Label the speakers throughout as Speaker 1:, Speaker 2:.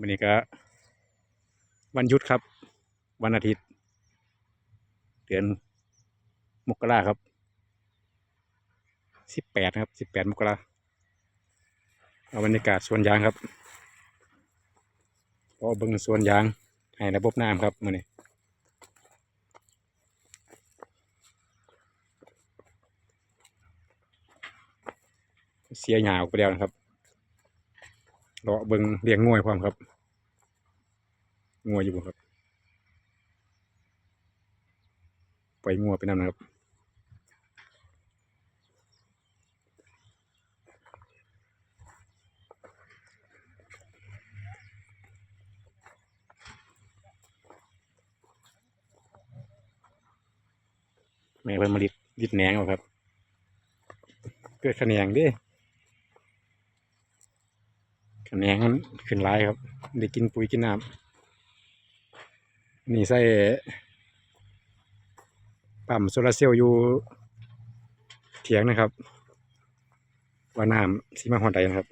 Speaker 1: วันนี้ก็ วันหยุดครับ วันอาทิตย์ เดือนมกราครับสิบแปดครับสิบแปดมกราเอาบรรยากาศสวนยางครับพอเบิ่งสวนยาง ให้ระบบน้ำครับมื้อนี้เสียหยาออกไปแล้วนะครับ รอเบิงเลี้ยงง่วยพร้อมครับงัวอยู่บ่ครับปล่อยงัวไปนำนนะครับแม่เพิ่นมาลิดลิดแหนงเอาครับ เกิดขะแหนงด้ ขแหนงมันขึ้นหลายครับได้กินปุ๋ยกินน้ำนี่ใส่ปั๊มโซลาร์เซลล์อยู่เถียงนะครับ ว่าน้ำสีมาหอนใดนะครับ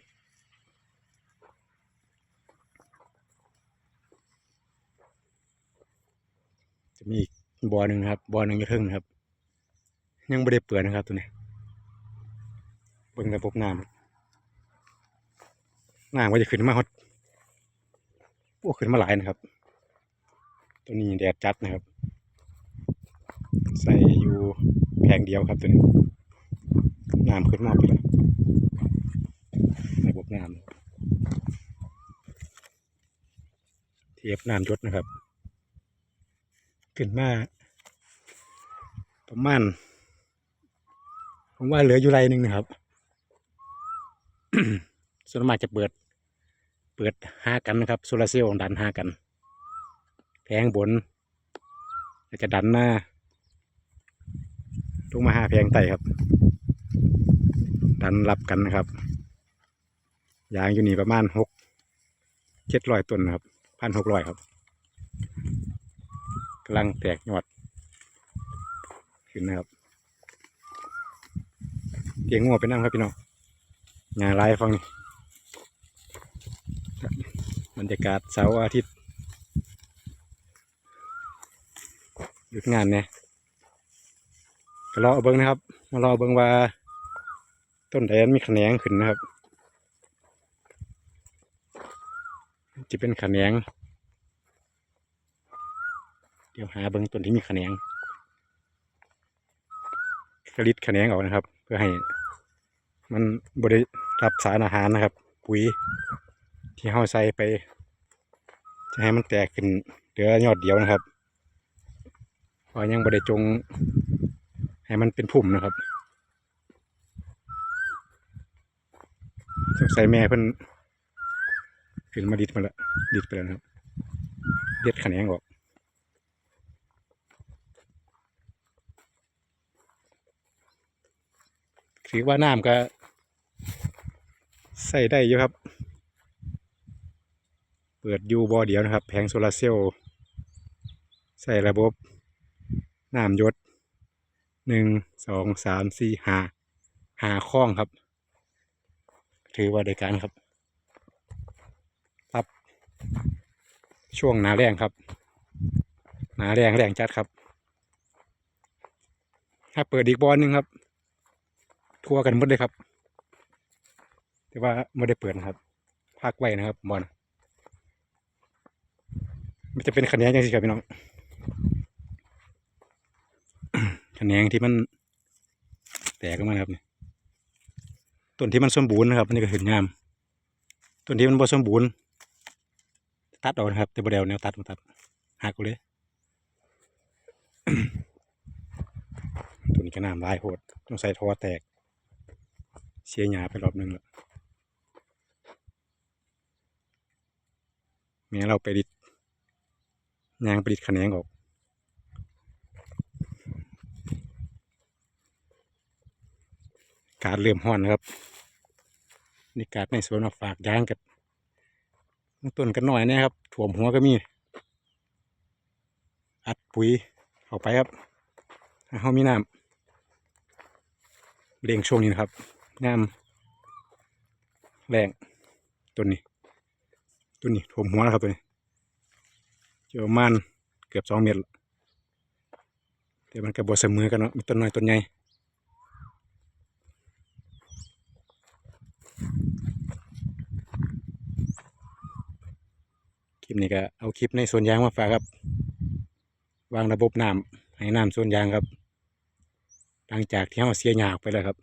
Speaker 1: จะมีอีกบ่อหนึ่งครับบ่อหนึ่งจะถึงครับ ยังไม่ได้เปิดนะครับตัวนี้เบิ่งระบบน้ำ น้ำก็จะขึ้นมาฮอดโอ้ขึ้นมาหลายนะครับ ตัวนี้แดดจัดนะครับ ใส่อยู่แผงเดียวครับตัวนี้น้ำขึ้นมาไปแล้วระบบน้ำเทียบน้ำยศนะครับ ขึ้นมาประมาณผมว่าเหลืออยู่ไรหนึ่งนะครับ ส่วนมากจะเปิด เปิดห้ากันนะครับโซลาเซลล์ดันห้ากันแผงบนแล้วก็ดันหน้าลงมาห้าแผงไต่ครับ ดันรับกันนะครับยางอยู่นี่ประมาณหกเจ็ดร้อยต้นครับพันหกร้อยครับกำลังแตกยอดขึ้นนะครับเตียงงัวไปนั่งครับพี่น้องงานไลฟ์ฟังนี่ บรรยากาศเสาร์อาทิตย์ หยุดงานเนี่ยก็รอเบิ้งนะครับ มารอเบิ้งว่า ต้นแดนมีขแขนงขึ้นนะครับจะเป็นขแขนง เดี๋ยวหาเบิ้งต้นที่มีขแขนงกริดขแขนงออกนะครับ เพื่อให้ มันบริรับสารอาหารนะครับ ปุ๋ย ที่เฮาใส่ไป จะให้มันแตกขึ้นเหลือยอดเดียวนะครับเพราะยังบริจง ให้มันเป็นพุ่มนะครับสงสัยแม่เพิ่นขึ้นมาดิดมาแล้วดิดไปแล้วนะครับเด็ดขะแขนงออกถือว่าน้ำก็ใส่ได้อยู่ครับ เปิดยูบอเดียวนะครับ แผงโซลาร์เซลล์ใส่ระบบน้ำยศหนึ่งสองสามสี่ห้าห้าข้องครับ ถือว่าได้การครับรับช่วงหนาแรงครับหนาแรงแรงจัดครับ ถ้าเปิดอีกบอลหนึ่งครับ ทั่วกันหมดเลยครับ แต่ว่าไม่ได้เปิดนะครับพักไว้นะครับบอล มันจะเป็นคะแนนยังสิครับพี่น้องคะแนนที่มันแตกออกมาครับนี่ต้นที่มันสมบูรณ์นะครับอันนี้ก็เห็นงามต้นที่มันบ่สมบูรณ์ตัดออกนะครับแต่บ่ได้เอาแนวตัดมาตัดหักเลยตัวนี้ก็น้ำลายโหดต้องใส่ท่อแตก เสียหยาไปรอบหนึงแล้วแม่เราไปดิ ยางไปดิดแขนงออกการเริ่มห้อนนะครับนี่การในสวนมาฝากยางกับต้นกันหน่อยนะครับถ่วมหัวก็มี อัดปุ๋ยเข้าไปครับห้เขามีน้ำเร่งช่วงนี้นะครับน้ำแรงต้นนี้ตัวนี้ถ่วมหัวแล้วครับตัวนี้ จอประมาณเกือบสองเมตรแต่มันก็บ่เสมอกันเนาะมีต้นน้อยต้นใหญ่คลิปนี้ก็เอาคลิปในสวนยางมาฝากครับ วางระบบน้ำให้น้ำสวนยางครับหลังจากที่เราเสียหญ้าออกไปแล้วครับ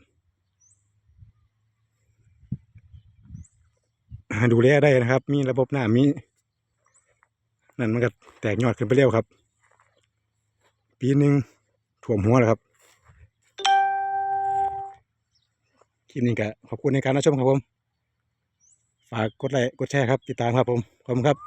Speaker 1: ดูแลได้นะครับ มีระบบน้ำมี นั่นมันก็แตกยอดขึ้นไปเร็วครับ ปีหนึ่งถ่วมหัวแล้วครับคลิปนี้ก็ขอบคุณในการรับชมครับผม ฝากกดไลค์กดแชร์ครับ ติดตามครับผม ขอบคุณครับ